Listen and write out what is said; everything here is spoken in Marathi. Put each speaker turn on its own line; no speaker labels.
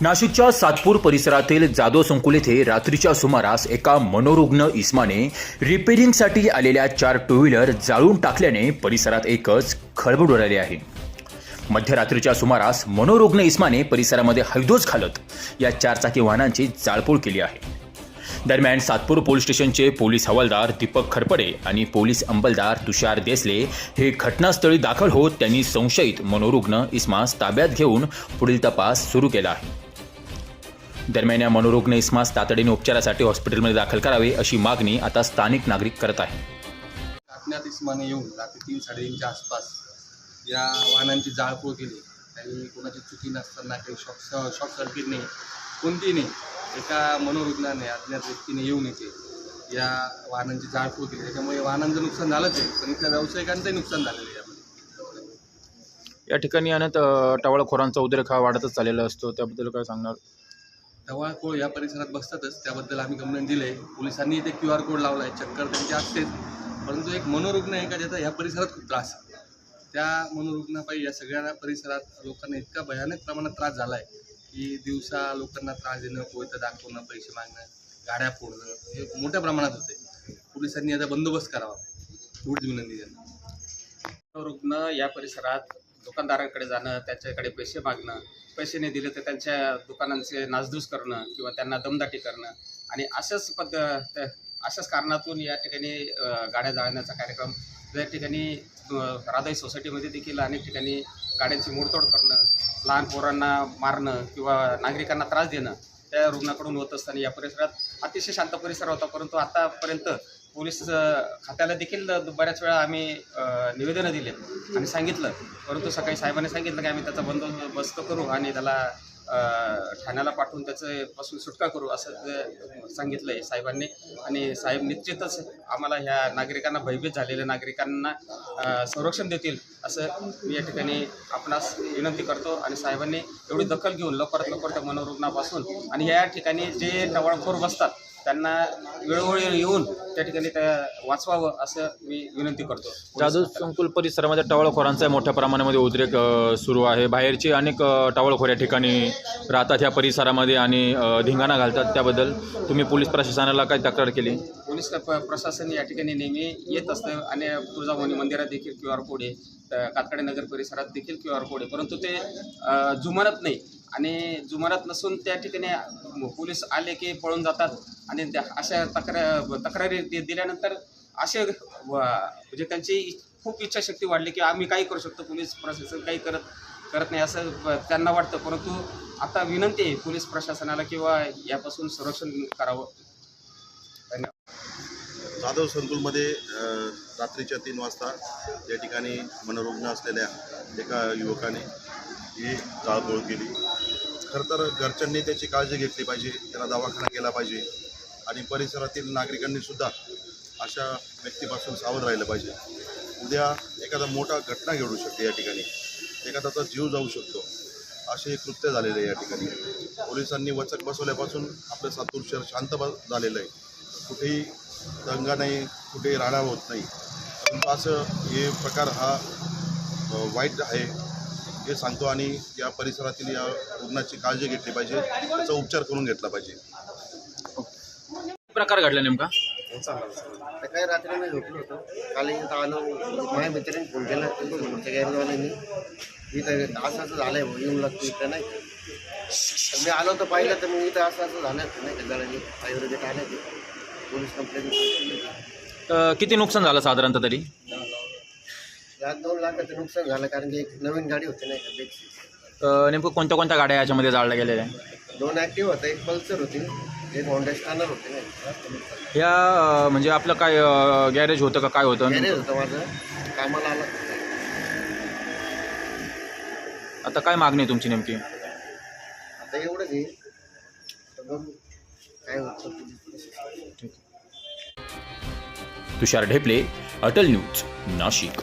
नाशिकच्या सातपूर परिसरातील जाधव संकुल येथे रात्रीच्या सुमारास एका मनोरुग्ण इस्माने रिपेरिंगसाठी आलेल्या चार टू व्हीलर जाळून टाकल्याने परिसरात एकच खळबळ उडाली आहे. मध्यरात्रीच्या सुमारास मनोरुग्ण इस्माने परिसरामध्ये हैदोज घालत या चारचाकी वाहनांची जाळपोळ केली आहे. दरम्यान सातपूर पोलीस स्टेशनचे पोलीस हवालदार दीपक खरपडे आणि पोलीस अंमलदार तुषार देसले हे घटनास्थळी दाखल होत त्यांनी संशयित मनोरुग्ण इस्मास ताब्यात घेऊन पुढील तपास सुरू केला आहे. दरम्यान या मनोरुग्ण इस्मास तातडीने उपचारासाठी हॉस्पिटलमध्ये दाखल करावे अशी मागणी आता स्थानिक नागरिक करत आहे.
अज्ञात इस्माने येऊन रात्री तीन साडेतीनच्या आसपास या वाहनांची जाळपोळ केली. त्यांनी कोणाची चुकी नसताना काही शॉक शॉक सर्किट नाही कोणतीही नाही एका मनोरुग्णाने अज्ञात व्यक्तीने येऊन इथे या वाहनांची जाळपोळ केली त्याच्यामुळे वाहनांचं नुकसान झालंच आहे. पण इथल्या व्यावसायिकांचंही नुकसान झालेलं आहे यामध्ये.
या ठिकाणी अनेक अ, टवाळखोरांचा उद्रेक हा वाढतच चाललेला असतो. त्याबद्दल काय सांगणार?
टवाळखोळ या परिसरात बसतातच. त्याबद्दल आम्ही कंप्लेंट दिले पोलिसांनी इथे क्यू आर कोड लावला आहे चक्कर त्यांची असतेच. परंतु एक मनोरुग्ण आहे का ज्याचा या परिसरात खूप त्रास आहे? त्या मनोरुग्णापायी या सगळ्या परिसरात लोकांना इतका भयानक प्रमाणात त्रास झाला आहे की दिवसा लोकांना त्रास देणं कोयतं दाखवणं पैसे मागणं गाड्या फोडणं हे मोठ्या प्रमाणात होते. पोलिसांनी याचा बंदोबस्त करावा. एवढीच विनंती त्यांना
रुग्ण या परिसरात दुकानदारांकडे जाणं त्याच्याकडे पैसे मागणं पैसे नाही दिले तर त्यांच्या दुकानांचे नासधूस करणं किंवा त्यांना दमदाटी करणं आणि अशाच पद्ध अशाच कारणातून या ठिकाणी गाड्या जाळण्याचा कार्यक्रम या ठिकाणी राधाई सोसायटीमध्ये देखील अनेक ठिकाणी गाड्यांची मोडतोड करणं लहान पोरांना मारणं किंवा नागरिकांना त्रास देणं त्या रुग्णाकडून होत असताना या परिसरात अतिशय शांत परिसर होता परंतु आतापर्यंत पोलीस खात्याला देखील बऱ्याच वेळा आम्ही निवेदनं दिले आणि सांगितलं. परंतु सकाळी साहेबांनी सांगितलं की आम्ही त्याचा बंदोबस्त करू आणि त्याला ठाण्याला पाठवून त्याच्यापासून सुटका करू असं ते सांगितलं आहे साहेबांनी. आणि साहेब निश्चितच आम्हाला ह्या नागरिकांना भयभीत झालेल्या नागरिकांना संरक्षण देतील असं मी या ठिकाणी आपणास विनंती करतो. आणि साहेबांनी एवढी दखल घेऊन लवकरात लवकर त्या मनोरुग्णापासून आणि या ठिकाणी जे टवाळखोर बसतात त्यांना वेळोवेळी येऊन त्या ठिकाणी त्या वाचवावं असं मी विनंती करतो.
जाधव संकुल परिसरामध्ये टवाळखोरांचा मोठ्या प्रमाणामध्ये उद्रेक सुरू आहे. बाहेरचे अनेक टवाळखोर या ठिकाणी राहतात ह्या परिसरामध्ये आणि धिंगाणा घालतात. त्याबद्दल तुम्ही पोलीस प्रशासनाला काय तक्रार केली?
पोलीस प्रशासन या ठिकाणी नेहमी येत असतं आणि तुळजाभवानी मंदिरात देखील क्यू आर कोड आहे. कातकडे नगर परिसरात देखील क्यू आर कोड आहे. परंतु ते अ, जुमानत नाही. आणि जुमानत नसून त्या ठिकाणी पोलीस आले की पळून जातात. आणि त्या अशा तक्रार तक्रारी दिल्यानंतर असे व- म्हणजे त्यांची खूप इच्छाशक्ती वाढली की आम्ही काही करू शकतो पोलीस प्रशासन काही करत करत नाही असं त्यांना वाटतं. परंतु आता विनंती आहे पोलीस प्रशासनाला किंवा यापासून संरक्षण करावं.
जाधव संकुलमध्ये रात्रीच्या तीन वाजता या ठिकाणी मनोरुग्ण असलेल्या एका युवकाने ही जाळपोळ केली. खरं तर घरच्यांनी त्याची काळजी घेतली पाहिजे त्याला दवाखाना केला पाहिजे. आणि परिसरातील नागरिकांनी सुद्धा अशा व्यक्तीपासून सावध राहिलं पाहिजे. उद्या एखादा मोठा घटना घडू शकते या ठिकाणी. एखाद्याचा जीव जाऊ शकतो. असे कृत्य झालेले आहे या ठिकाणी. पोलिसांनी वचक बसवल्यापासून आपलं सातूर शहर शांत ब- झालेलं आहे. कुठेही दंगा नाही कुठेही राडा होत नाही. परंतु असं हे प्रकार हा वाईट आहे हे सांगतो आणि या परिसरातील या रुग्णाची काळजी घेतली पाहिजे. त्याचा उपचार करून घेतला पाहिजे.
प्रकार घडला नेमका?
सकाळी रात्री मी झोपलो होतो. काल इथं आलो माझ्या मित्राने फोन केला. तो म्हणतो गॅरेजवाल्यांनी इथं असं असं झालंय भाऊ येऊन लागतो इथं नाही. तर मी आलो तर पाहिलं तर मग इथं असं असं झालं नाही का? जणांनी आयुर्वेदिक आले ते. पोलीस कंप्लेंट
अ, किती नुकसान झालं साधारणतः तरी?
लाख दोन लाखाचं नुकसान झालं कारण की एक नवीन गाडी होती नाही का? बेक्सी
अ, नेमकं कोणत्या कोणत्या गाड्या याच्यामध्ये जाळल्या गेलेल्या? आहे
दोन ॲक्टिव्ह होता एक पल्सर होती. नाही
ह्या म्हणजे आपलं काय गॅरेज होतं का काय होतं?
गॅरेज होतं माझं. कामाला आला.
आता काय मागणी आहे तुमची नेमकी?
आता एवढंच आहे. तर बघू काय होतं
तुषार ढेपले अटल न्यूज नाशिक.